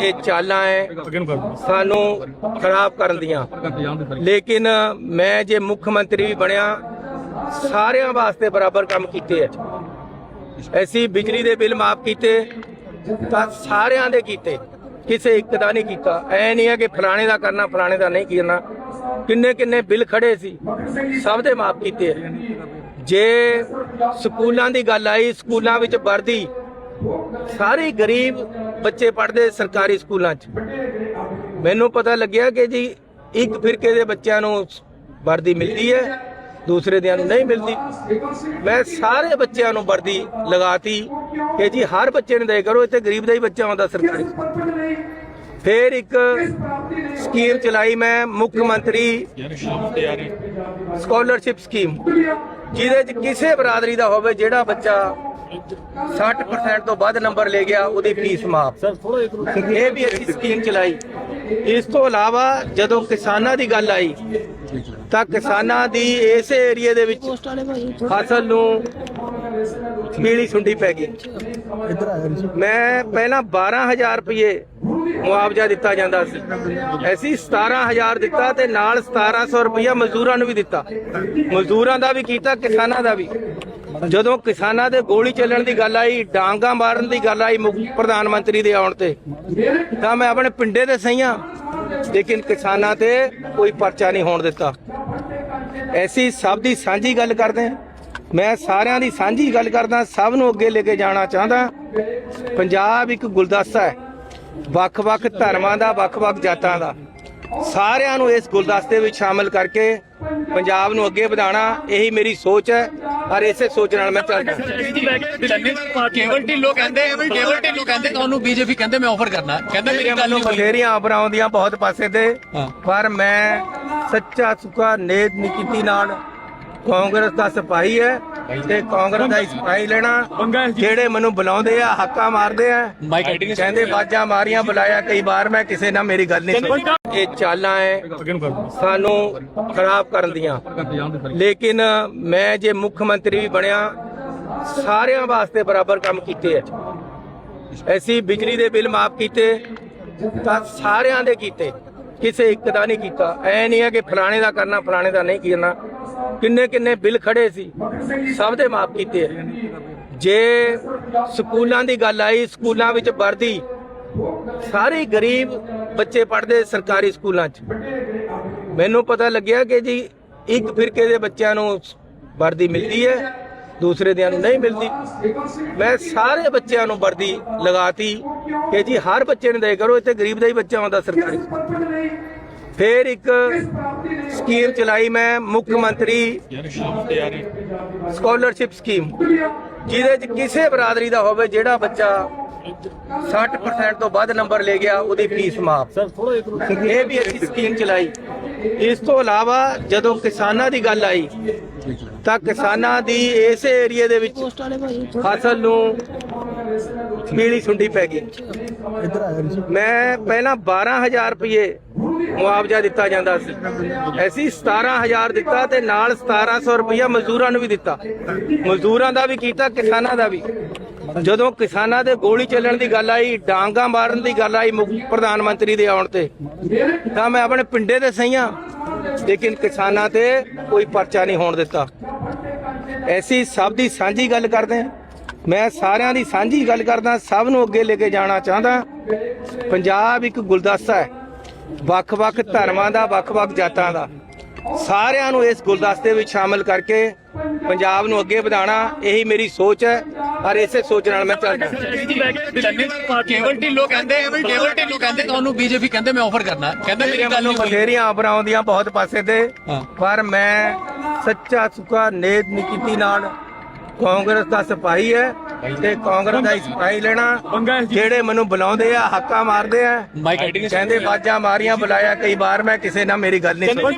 ਇਹ ਚਾਲਾਂ ਐ, ਸਾਨੂੰ ਖਰਾਬ ਕਰਨ ਦੀਆਂ। ਲੇਕਿਨ ਮੈਂ ਜੇ ਮੁੱਖ ਮੰਤਰੀ ਵੀ ਬਣਿਆ, ਸਾਰਿਆਂ ਵਾਸਤੇ ਬਰਾਬਰ ਕੰਮ ਕੀਤੇ ਐ। ਅਸੀਂ ਬਿਜਲੀ ਦੇ ਬਿੱਲ ਮਾਫ ਕੀਤੇ, ਤਾਂ ਸਾਰਿਆਂ ਦੇ ਕੀਤੇ। ਕਿਸੇ ਇੱਕ ਦਾ ਨਹੀਂ ਕੀਤਾ। ਐ ਨਹੀਂ ਹੈ ਕਿ ਫਲਾਣੇ ਦਾ ਕਰਨਾ, ਫਲਾਣੇ ਦਾ ਨਹੀਂ ਕਰਨਾ। ਕਿੰਨੇ ਕਿੰਨੇ ਬਿੱਲ ਖੜੇ ਸੀ, ਸਭ ਦੇ ਮਾਫ ਕੀਤੇ ਜੇ ਸਕੂਲਾਂ ਦੀ ਗੱਲ ਆਈ, ਸਕੂਲਾਂ ਵਿੱਚ ਵਰਦੀ, ਸਾਰੇ ਗਰੀਬ ਬੱਚੇ ਪੜ੍ਹਦੇ ਸਰਕਾਰੀ ਸਕੂਲਾਂ 'ਚ। ਮੈਨੂੰ ਪਤਾ ਲੱਗਿਆ ਕਿ ਜੀ ਇੱਕ ਫਿਰਕੇ ਦੇ ਬੱਚਿਆਂ ਨੂੰ ਵਰਦੀ ਮਿਲਦੀ ਹੈ, ਦੂਸਰੇ ਦਿਆਂ ਨੂੰ ਨਹੀਂ ਮਿਲਦੀ। ਮੈਂ ਸਾਰੇ ਬੱਚਿਆਂ ਨੂੰ ਵਰਦੀ ਲਗਾਤੀ ਕਿ ਜੀ ਹਰ ਬੱਚੇ ਨੂੰ ਦੇ ਕਰੋ, ਇੱਥੇ ਗਰੀਬ ਦਾ ਹੀ ਬੱਚਾ ਆਉਂਦਾ ਸਰਕਾਰੀ। ਫਿਰ ਇੱਕ ਸਕੀਮ ਚਲਾਈ ਮੈਂ, ਮੁੱਖ ਮੰਤਰੀ ਸਕਾਲਰਸ਼ਿਪ ਸਕੀਮ ਜਿਹਦੇ ਚ ਕਿਸੇ ਬਰਾਦਰੀ ਦਾ ਹੋਵੇ, ਜਿਹੜਾ ਬੱਚਾ 60% ਤੋਂ ਵੱਧ ਨੰਬਰ ਲੈ ਗਿਆ ਉਹਦੀ ਫੀਸ ਮਾਫ। ਇਹ ਵੀ ਅਸੀਂ ਸਕੀਮ ਚਲਾਈ। ਇਸ ਤੋਂ ਇਲਾਵਾ ਜਦੋਂ ਕਿਸਾਨਾਂ ਦੀ ਗੱਲ ਆਈ ਤਾਂ ਕਿਸਾਨਾਂ ਦੀ ਇਸੇ ਏਰੀਏ ਦੇ ਵਿੱਚ ਫਸਲ ਨੂੰ ਪੀਲੀ ਸੁੰਡੀ ਪੈ ਗਈ। ਮੈਂ ਪਹਿਲਾਂ 12000 ਰੁਪਏ ਮੁਆਵਜ਼ਾ ਦਿੱਤਾ ਜਾਂਦਾ ਸੀ। ਅਸੀਂ 17000 ਦਿੱਤਾ ਤੇ ਨਾਲ 1700 ਰੁਪਇਆ ਮਜ਼ਦੂਰਾਂ ਨੂੰ ਵੀ ਦਿੱਤਾ। ਮਜ਼ਦੂਰਾਂ ਦਾ ਵੀ ਕੀਤਾ ਕਿਸਾਨਾਂ ਦਾ ਵੀ। ਜਦੋਂ ਕਿਸਾਨਾਂ ਦੇ ਗੋਲੀ ਚੱਲਣ ਦੀ ਗੱਲ ਆਈ, ਡਾਂਗਾ ਮਾਰਨ ਦੀ ਗੱਲ ਆਈ ਪ੍ਰਧਾਨ ਮੰਤਰੀ ਦੇ ਆਉਣ ਤੇ, ਤਾਂ ਮੈਂ ਆਪਣੇ ਪਿੰਡੇ ਤੇ ਸਹੀਆਂ ਲੇਕਿਨ ਕਿਸਾਨਾਂ ਤੇ ਕੋਈ ਪਰਚਾ ਨਹੀਂ ਹੋਣ ਦਿੱਤਾ। ਐਸੀ ਸਭ ਦੀ ਸਾਂਝੀ ਗੱਲ ਕਰਦੇ ਹਾਂ। ਮੈਂ ਸਾਰਿਆਂ ਦੀ ਸਾਂਝੀ ਗੱਲ ਕਰਦਾ, ਸਭ ਨੂੰ ਅੱਗੇ ਲੈ ਕੇ ਜਾਣਾ ਚਾਹੁੰਦਾ। ਪੰਜਾਬ ਇੱਕ ਗੁਲਦਸਤਾ ਹੈ। ਵੱਖ-ਵੱਖ ਧਰਮਾਂ ਦਾ, ਵੱਖ-ਵੱਖ ਜਾਤਾਂ ਦਾ। ਸਾਰਿਆਂ ਨੂੰ ਇਸ ਗੁਲਦਸਤੇ ਵਿੱਚ ਸ਼ਾਮਲ ਕਰਕੇ ਪੰਜਾਬ ਨੂੰ ਅੱਗੇ ਵਧਾਉਣਾ ਇਹੀ ਮੇਰੀ ਸੋਚ ਹੈ। ਔਰ ਇਸੇ ਸੋਚ ਨਾਲ ਮੈਂ ਚੱਲਦਾ। ਕੇਵਲ ਢਿੱਲੋਂ ਕਹਿੰਦੇ ਕੇਵਲ ਢਿੱਲੋਂ ਕਹਿੰਦੇ ਤੁਹਾਨੂੰ ਬੀਜੇਪੀ ਕਹਿੰਦੇ ਮੈਂ ਆਫਰ ਕਰਨਾ। ਕਹਿੰਦਾ ਮੇਰੀ ਗੱਲ ਮੈਨੂੰ ਨਹੀਂ ਹੋਈ। ਬਥੇਰੀਆਂ ਆਫਰਾਂ ਆਉਂਦੀਆਂ ਬਹੁਤ ਪਾਸੇ ਤੇ। ਪਰ ਮੈਂ ਸੱਚਾ ਸੁੱਕਾ ਨੇਤ ਨਹੀਂ ਕੀਤੀ ਨਾਲ ਕਾਂਗਰਸ ਦਾ ਸਿਪਾਹੀ ਹੈ। ਤੇ ਕਾਂਗਰਸ ਦਾ ਹੀ ਸਿਪਾਹੀ ਲੈਣਾ ਜਿਹੜੇ ਮੈਨੂੰ ਬੁਲਾਉਂਦੇ ਆ ਹੱਕਾ ਮਾਰਦੇ ਆ। ਕਹਿੰਦੇ ਬਾਜਾਂ ਮਾਰੀਆਂ ਬੁਲਾਇਆ ਕਈ ਵਾਰ ਮੈਂ ਕਿਸੇ ਨਾਲ ਮੇਰੀ ਗੱਲ ਨਹੀਂ ਸੁਣੀ। ਇਹ ਚਾਲਾਂ ਐ ਸਾਨੂੰ ਖਰਾਬ ਕਰਨ ਦੀਆਂ। ਲੇਕਿਨ ਮੈਂ ਜੇ ਮੁੱਖ ਮੰਤਰੀ ਵੀ ਬਣਿਆ ਸਾਰਿਆਂ ਵਾਸਤੇ ਬਰਾਬਰ ਕੰਮ ਕੀਤੇ ਐ ਅਸੀਂ ਬਿਜਲੀ ਦੇ ਬਿੱਲ ਮਾਫ ਕੀਤੇ ਤਾਂ ਸਾਰਿਆਂ ਦੇ ਕੀਤੇ। ਕਿਸੇ ਇੱਕ ਦਾ ਨਹੀਂ ਕੀਤਾ। ਐ ਨਹੀਂ ਹੈ ਕਿ ਫਲਾਣੇ ਦਾ ਕਰਨਾ ਫਲਾਣੇ ਦਾ ਨਹੀਂ ਕਰਨਾ। ਕਿੰਨੇ ਕਿੰਨੇ ਬਿੱਲ ਖੜੇ ਸੀ? ਸਭ ਦੇ ਮਾਫ ਕੀਤੇ ਐ ਜੇ ਸਕੂਲਾਂ ਦੀ ਗੱਲ ਆਈ, ਸਕੂਲਾਂ ਵਿੱਚ ਵਰਦੀ, ਸਾਰੇ ਗਰੀਬ ਬੱਚੇ ਪੜ੍ਹਦੇ ਸਰਕਾਰੀ ਸਕੂਲਾਂ 'ਚ। ਮੈਨੂੰ ਪਤਾ ਲੱਗਿਆ ਕਿ ਜੀ ਇੱਕ ਫਿਰਕੇ ਦੇ ਬੱਚਿਆਂ ਨੂੰ ਵਰਦੀ ਮਿਲਦੀ ਹੈ, ਦੂਸਰੇ ਦਿਆਂ ਨੂੰ ਨਹੀਂ ਮਿਲਦੀ। ਮੈਂ ਸਾਰੇ ਬੱਚਿਆਂ ਨੂੰ ਵਰਦੀ ਲਗਾਤੀ ਕਿ ਜੀ ਹਰ ਬੱਚੇ ਨੂੰ ਦੇ ਕਰੋ, ਇੱਥੇ ਗਰੀਬ ਦਾ ਹੀ ਬੱਚਾ ਆਉਂਦਾ ਸਰਕਾਰੀ। ਫਿਰ ਇੱਕ ਸਕੀਮ ਚਲਾਈ ਮੈਂ ਮੁੱਖ ਮੰਤਰੀ ਸਕਾਲਰਸ਼ਿਪ ਸਕੀਮ। ਜਿਹਦੇ ਚ ਕਿਸੇ ਬਰਾਦਰੀ ਦਾ ਹੋਵੇ, ਜਿਹੜਾ ਬੱਚਾ 60% ਤੋਂ ਵੱਧ ਨੰਬਰ ਲੈ ਗਿਆ, ਉਹਦੀ ਫੀਸ ਮਾਫ। ਇਹ ਵੀ ਅਸੀਂ ਸਕੀਮ ਚਲਾਈ। ਇਸ ਤੋਂ ਇਲਾਵਾ ਜਦੋਂ ਕਿਸਾਨਾਂ ਦੀ ਗੱਲ ਆਈ, ਤਾਂ ਕਿਸਾਨਾਂ ਦੀ ਇਸੇ ਏਰੀਏ ਦੇ ਵਿੱਚ ਫਸਲ ਨੂੰ ਪੀਲੀ ਸੁੰਡੀ ਪੈ ਗਈ। ਮੈਂ ਪਹਿਲਾਂ 12000 ਰੁਪਏ ਮੁਆਵਜ਼ਾ ਦਿੱਤਾ ਜਾਂਦਾ ਸੀ। ਅਸੀਂ 17000 ਦਿੱਤਾ ਤੇ ਨਾਲ 1700 ਰੁਪਇਆ ਮਜ਼ਦੂਰਾਂ ਨੂੰ ਵੀ ਦਿੱਤਾ। ਮਜ਼ਦੂਰਾਂ ਦਾ ਵੀ ਕੀਤਾ, ਕਿਸਾਨਾਂ ਦਾ ਵੀ। ਜਦੋਂ ਕਿਸਾਨਾਂ ਦੇ ਗੋਲੀ ਚੱਲਣ ਦੀ ਗੱਲ ਆਈ, ਡਾਂਗਾ ਮਾਰਨ ਦੀ ਗੱਲ ਆਈ ਮੁੱਖ ਪ੍ਰਧਾਨ ਮੰਤਰੀ ਦੇ ਆਉਣ ਤੇ, ਤਾਂ ਮੈਂ ਆਪਣੇ ਪਿੰਡੇ ਤੇ ਸਹੀਆਂ ਲੇਕਿਨ ਕਿਸਾਨਾਂ ਤੇ ਕੋਈ ਪਰਚਾ ਨਹੀਂ ਹੋਣ ਦਿੱਤਾ। ਐਸੀ ਸਭ ਦੀ ਸਾਂਝੀ ਗੱਲ ਕਰਦੇ ਹਾਂ। ਮੈਂ ਸਾਰਿਆਂ ਦੀ ਸਾਂਝੀ ਗੱਲ ਕਰਦਾ, ਸਭ ਨੂੰ ਅੱਗੇ ਲੈ ਕੇ ਜਾਣਾ ਚਾਹੁੰਦਾ। ਪੰਜਾਬ ਇੱਕ ਗੁਲਦਸਤਾ ਹੈ। ਵੱਖ-ਵੱਖ ਧਰਮਾਂ ਦਾ ਵੱਖ-ਵੱਖ ਜਾਤਾਂ ਦਾ। ਸਾਰਿਆਂ ਨੂੰ ਇਸ ਗੁਲਦਸਤੇ ਵਿੱਚ ਸ਼ਾਮਲ ਕਰਕੇ ਪੰਜਾਬ ਨੂੰ ਅੱਗੇ ਵਧਾਉਣਾ ਇਹੀ ਮੇਰੀ ਸੋਚ ਹੈ ਔਰ ਇਸੇ ਸੋਚ ਨਾਲ ਮੈਂ ਚੱਲਦਾ ਕੇਵਲ ਢਿੱਲੋਂ ਕਹਿੰਦੇ ਕੇਵਲ ਢਿੱਲੋਂ ਕਹਿੰਦੇ ਤੁਹਾਨੂੰ ਬੀਜੇਪੀ ਕਹਿੰਦੇ ਮੈਂ ਆਫਰ ਕਰਨਾ। ਕਹਿੰਦਾ ਮੇਰੀ ਗੱਲ ਮੈਨੂੰ ਨਹੀਂ ਹੋਈ। ਬਥੇਰੀਆਂ ਆਫਰਾਂ ਆਉਂਦੀਆਂ ਬਹੁਤ ਪਾਸੇ ਤੇ। ਪਰ ਮੈਂ ਸੱਚਾ ਸੁੱਕਾ ਨੇਤ ਨਹੀਂ ਕੀਤੀ ਨਾਲ ਕਾਂਗਰਸ ਦਾ ਸਿਪਾਹੀ ਹੈ। ਤੇ ਕਾਂਗਰਸ ਦਾ ਹੀ ਸਿਪਾਹੀ ਲੈਣਾ ਜਿਹੜੇ ਮੈਨੂੰ ਬੁਲਾਉਂਦੇ ਆ ਹੱਕਾ ਮਾਰਦੇ ਆ। ਕਹਿੰਦੇ ਬਾਜਾਂ ਮਾਰੀਆਂ ਬੁਲਾਇਆ ਕਈ ਵਾਰ ਮੈਂ ਕਿਸੇ ਨਾਲ ਮੇਰੀ ਗੱਲ ਨਹੀਂ ਸੁਣੀ